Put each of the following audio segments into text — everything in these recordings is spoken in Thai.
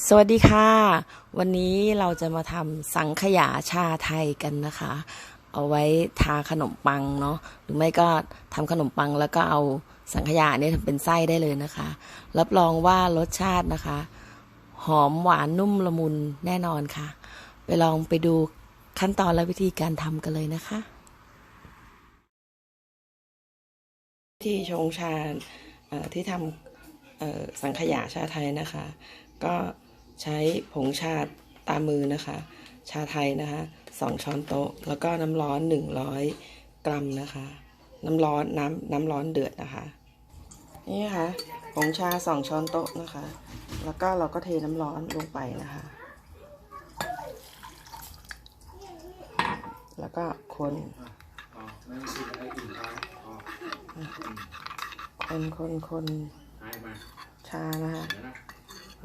สวัสดีค่ะ วันนี้เราจะมาทำสังขยาชาไทยกันนะคะ เอาไว้ทาขนมปังเนาะหรือไม่ก็ทำขนมปังแล้วก็เอาสังขยาเนี่ยทำเป็นไส้ได้เลยนะคะ รับรองว่ารสชาตินะคะ หอมหวานนุ่มละมุนแน่นอนค่ะ ไปลองไปดูขั้นตอนและวิธีการทำกันเลยนะคะวิธีชงชาที่ทำสังขยาชาไทยนะคะ ก็ ใช้ผงชาตามมือนะคะ ชาไทยนะคะสองช้อนโต๊ะ แล้วก็น้ำร้อนหนึ่งร้อยกรัมนะคะ น้ำร้อนน้ำน้ำร้อนเดือดนะคะ นี่นะคะผงชาสองช้อนโต๊ะนะคะ แล้วก็เราก็เทน้ำร้อนลงไปนะคะ แล้วก็คนคนคนคนชานะคะ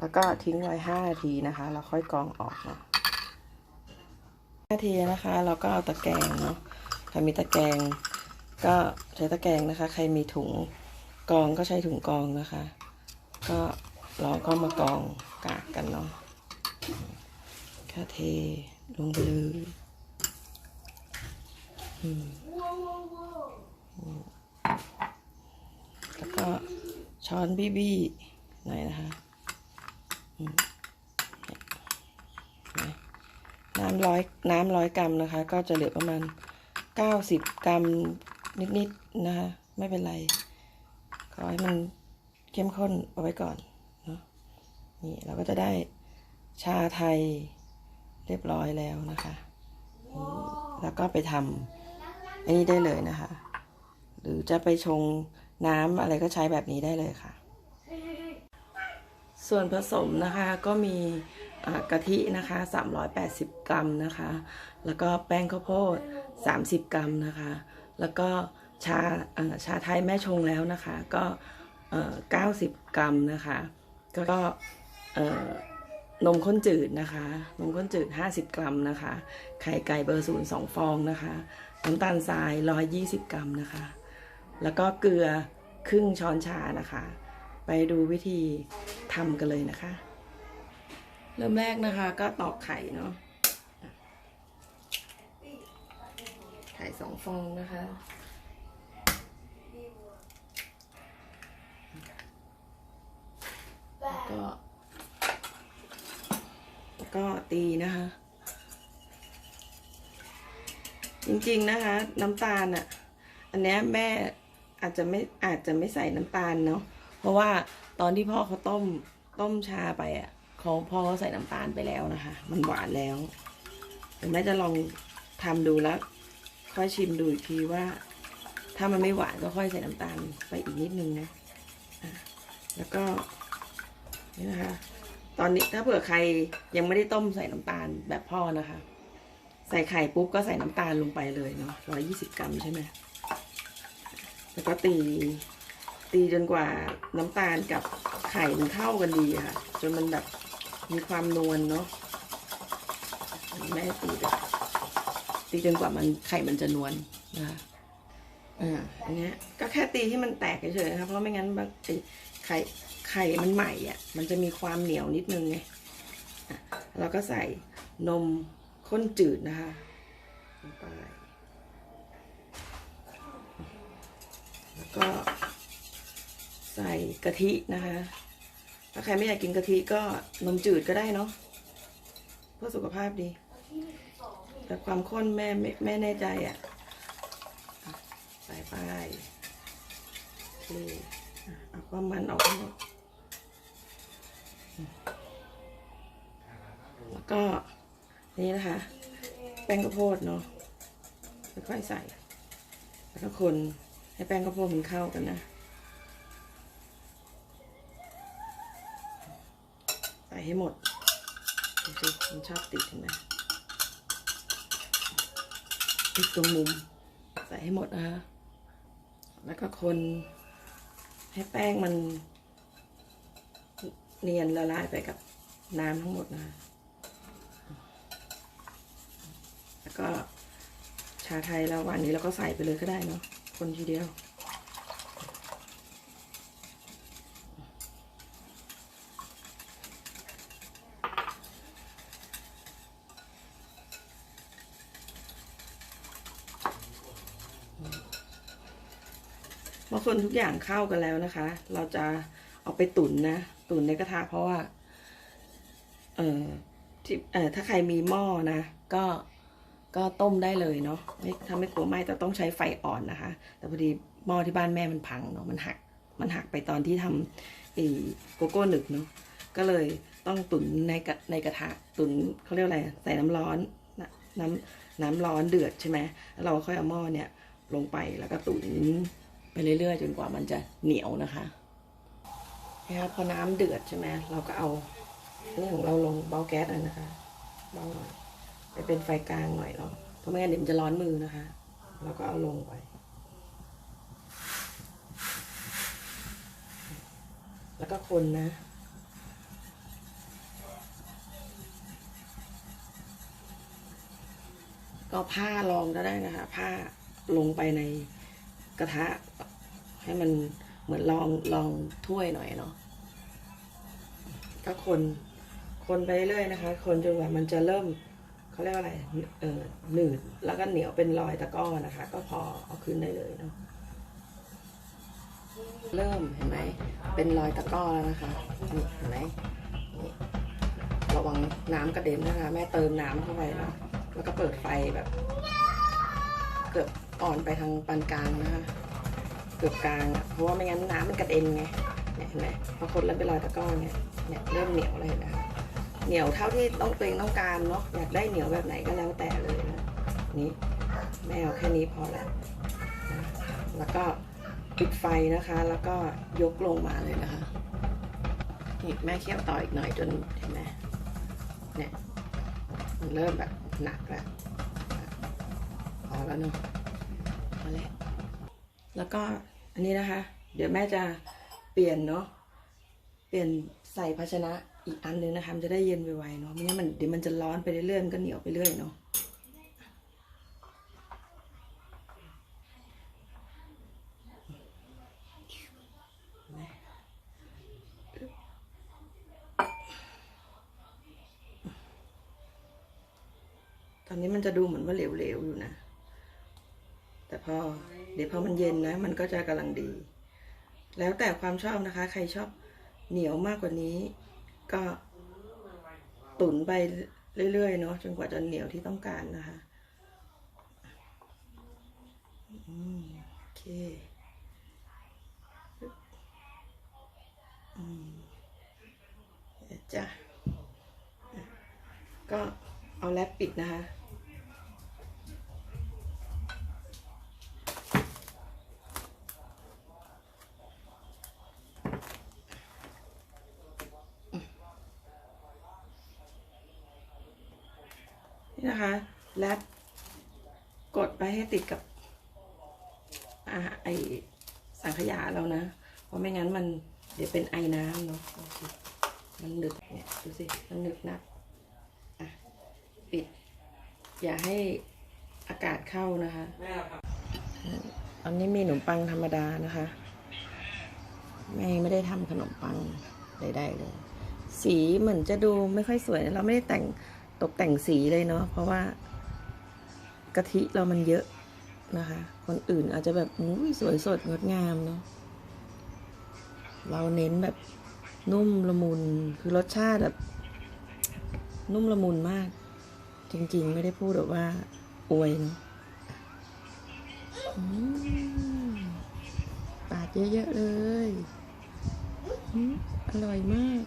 แล้วก็ทิ้งไว้ห้านาทีนะคะแล้วค่อยกรองออกเนาะห้านาทีนะคะ เราก็เอาตะแกรงเนาะใครมีตะแกรงก็ใช้ตะแกรงนะคะ ใครมีถุงกรองก็ใช้ถุงกรองนะคะ ก็เราก็มากรองกากกันเนาะค่เทลงไปเลยอืมแล้วก็ช้อนบี้บี้หน่อยนะคะ น้ำร้อยน้ำร้อยกรัมนะคะ ก็จะเหลือประมาณเก้าสิบกรัมนิดๆนะคะ ไม่เป็นไร ขอให้มันเข้มข้นเอาไว้ก่อนเนาะนี่เราก็จะได้ชาไทยเรียบร้อยแล้วนะคะ แล้วก็ไปทำอันนี้ได้เลยนะคะ หรือจะไปชงน้ำอะไรก็ใช้แบบนี้ได้เลยค่ะ ส่วนผสมนะคะก็มีกะทินะคะ 380 กรัมนะคะ แล้วก็แป้งข้าวโพด 30 กรัมนะคะ แล้วก็ชาชาไทยแม่ชงแล้วนะคะ ก็เอ่อ90 กรัมนะคะก็ก็นมข้นจืดนะคะ นมข้นจืด 50 กรัมนะคะ ไข่ไก่เบอร์ศูนย์สองฟองนะคะ น้ำตาลทราย 120 กรัมนะคะ แล้วก็เกลือครึ่งช้อนชานะคะ ไปดูวิธีทำกันเลยนะคะ เริ่มแรกนะคะก็ตอกไข่เนาะไข่สองฟองนะคะแล้วก็แล้วก็ตีนะคะ จริงๆนะคะ น้ำตาลอะ อันนี้แม่อาจจะไม่อาจจะไม่ใส่น้ำตาลเนาะ เพราะว่าตอนที่พ่อเขาต้มต้มชาไปอะเขาพ่อเขาใส่น้ำตาลไปแล้วนะคะ มันหวานแล้วเดี๋ยวแม่จะลองทำดูแล้ว ค่อยชิมดูอีกทีว่า ถ้ามันไม่หวานก็ค่อยใส่น้ำตาลไปอีกนิดนึงนะะแล้วก็นี่นะคะ ตอนนี้ถ้าเผื่อใครยังไม่ได้ต้มใส่น้ำตาลแบบพ่อนะคะ ใส่ไข่ปุ๊บก็ใส่น้ำตาลลงไปเลยเนาะร้อยี่สิบกรัมใช่ไหมแล้วก็ตี ตีจนกว่าน้ำตาลกับไข่มันเข้ากันดีค่ะ จนมันแบบมีความนวลเนาะแม่ตีเลยตีจนกว่ามันไข่มันจะนวลนะคะอ่าอันนี้ก็แค่ตีให้มันแตกเฉยๆนะคะเพราะไม่งั้นบางทีไข่ไข่มันใหม่อะ มันจะมีความเหนียวนิดนึงไงอะแล้วก็ใส่นมข้นจืดนะคะลงไปแล้วก็ ใส่กะทินะคะ ถ้าใครไม่อยากกินกะทิก็นมจืดก็ได้เนาะเพื่อสุขภาพดี แต่ความข้นแม่ไม่แม่แน่ใจอะ่ะ ใส่ไปโอเคเอาความมันออกทั้งหมดแล้วก็นี่นะคะ แป้งข้าวโพดเนาะค่อยๆใส่ แล้วก็คนให้แป้งข้าวโพดมันเข้ากันนะ ให้หมดดูสิมันชอบติดเห็นไหมติดตรงมุม ใส่ให้หมดนะคะแล้วก็คนให้แป้งมัน เนียนละลายไปกับน้ำทั้งหมดนะคะแล้วก็ชาไทยแล้ววันนี้เราก็ใส่ไปเลยก็ได้เนาะคนทีเดียว อคนทุกอย่างเข้ากันแล้วนะคะ เราจะเอาไปตุ๋นนะ ตุ๋นในกระทะเพราะว่า เอ่อที่เอ่อถ้าใครมีหม้อนะ ก็ก็ต้มได้เลยเนาะไม่ถ้าไม่กลัวไหม้แต่ต้องใช้ไฟอ่อนนะคะ แต่พอดีหม้อที่บ้านแม่มันพังเนาะมันหัก มันหักไปตอนที่ทำไอ้โกโก้หนึกเนาะก็เลยต้องตุ๋นในกระในกระทะตุ๋นเขาเรียกอะไรใส่น้ำร้อนน้ำน้ำร้อนเดือดใช่ไหมแล้วเราค่อยเอาหม้อเนี่ยลงไปแล้วก็ตุ๋น ไปเรื่อยๆ จนกว่ามันจะเหนียวนะคะนะครับพอน้ำเดือดใช่ไหมเราก็เอาอันนี้ของเราลงเบาแก๊สเลยนะคะเบาหน่อยไปเป็นไฟกลางหน่อยเนาะเพราะไม่งั้นเดี๋ยวมันจะร้อนมือนะคะ เราก็เอาลงไปแล้วก็คนนะ ก็ผ้ารองก็ได้นะคะ ผ้าลงไปใน กระทะ ให้มันเหมือนรองรองถ้วยหน่อยเนาะก็คน คนไปเรื่อยนะคะ คนจนกว่ามันจะเริ่มเขาเรียกว่าอะไร เออหนืดแล้วก็เหนียวเป็นรอยตะก้อนะคะ ก็พอเอาขึ้นได้เลยเนาะเริ่มเห็นไหมเป็นรอยตะก้อแล้วนะคะนี่เห็นไหมระวังน้ำกระเด็นนะคะ แม่เติมน้ำเข้าไปนะแล้วก็เปิดไฟแบบ เกือบ อ่อนไปทางปานกลางนะคะเกือบกลางอะเพราะว่าไม่งั้นน้ำมันกระเด็นไงเห็นไหมพอคนแล้วเป็นรอยตะก้อเนี่ยเนี่ยเริ่มเหนียวเลยนะคะเหนียวเท่าที่ต้องตัวเองต้องการเนาะอยากได้เหนียวแบบไหนก็แล้วแต่เลยนะนี่แม่เอาแค่นี้พอแล้วนะแล้วก็ปิดไฟนะคะ แล้วก็ยกลงมาเลยนะคะนี่แม่เคี่ยวต่ออีกหน่อยจนเห็นไหมเนี่ยมันเริ่มแบบหนักแล้วพอแล้วเนาะ แล้วก็อันนี้นะคะ เดี๋ยวแม่จะเปลี่ยนเนาะเปลี่ยนใส่ภาชนะอีกอันหนึงนะคะมันจะได้เย็นไวๆเนาะไม่งั้นมันเดี๋ยวมันจะร้อนไปเรื่อยๆมันก็เหนียวไปเรื่อยเนาะตอนนี้มันจะดูเหมือนว่าเหลวๆอยู่นะ แต่พอเดี๋ยวพอมันเย็นนะ มันก็จะกำลังดี แล้วแต่ความชอบนะคะ ใครชอบเหนียวมากกว่านี้ ก็ตุ๋นไปเรื่อยๆเนาะจนกว่าจะเหนียวที่ต้องการนะคะโอเคอืมจ้ะก็เอาแรปปิดนะคะ นี่นะคะแรปกดไปให้ติดกับอาไอสังขยาเรานะ เพราะไม่งั้นมันเดี๋ยวเป็นไอน้ำเนาะมันหนึบเนี่ยดูสิ มันหนึบนักอะปิด อย่าให้อากาศเข้านะคะอันนี้มีขนมปังธรรมดานะคะ ไม่ไม่ได้ทำขนมปังใดๆเลย สีเหมือนจะดูไม่ค่อยสวย เราไม่ได้แต่ง ตกแต่งสีเลยเนาะเพราะว่ากะทิเรามันเยอะนะคะ คนอื่นอาจจะแบบอุ้ยสวยสดงดงามเนาะเราเน้นแบบนุ่มละมุนคือรสชาติแบบ นุ่มละมุนมาก จริงๆ ไม่ได้พูดแบบว่า อวยเนาะปาดเยอะๆเลย อร่อยมาก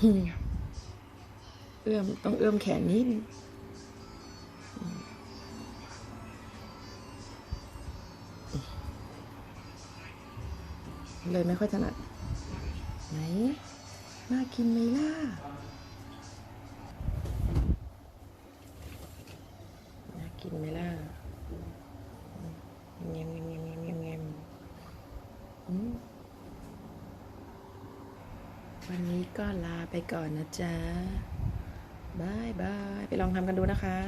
เอื้อมต้องเอื้อมแขนนิดนึงเลยไม่ค่อยถนัด ไหน น่ากินไหมล่ะ น่ากินไหมล่ะเงียมเงียมเงียมเงียมเงียมเงียมอืมวันนี้ ก็ลาไปก่อนนะจ๊ะบายบาย ไปลองทำกันดูนะคะ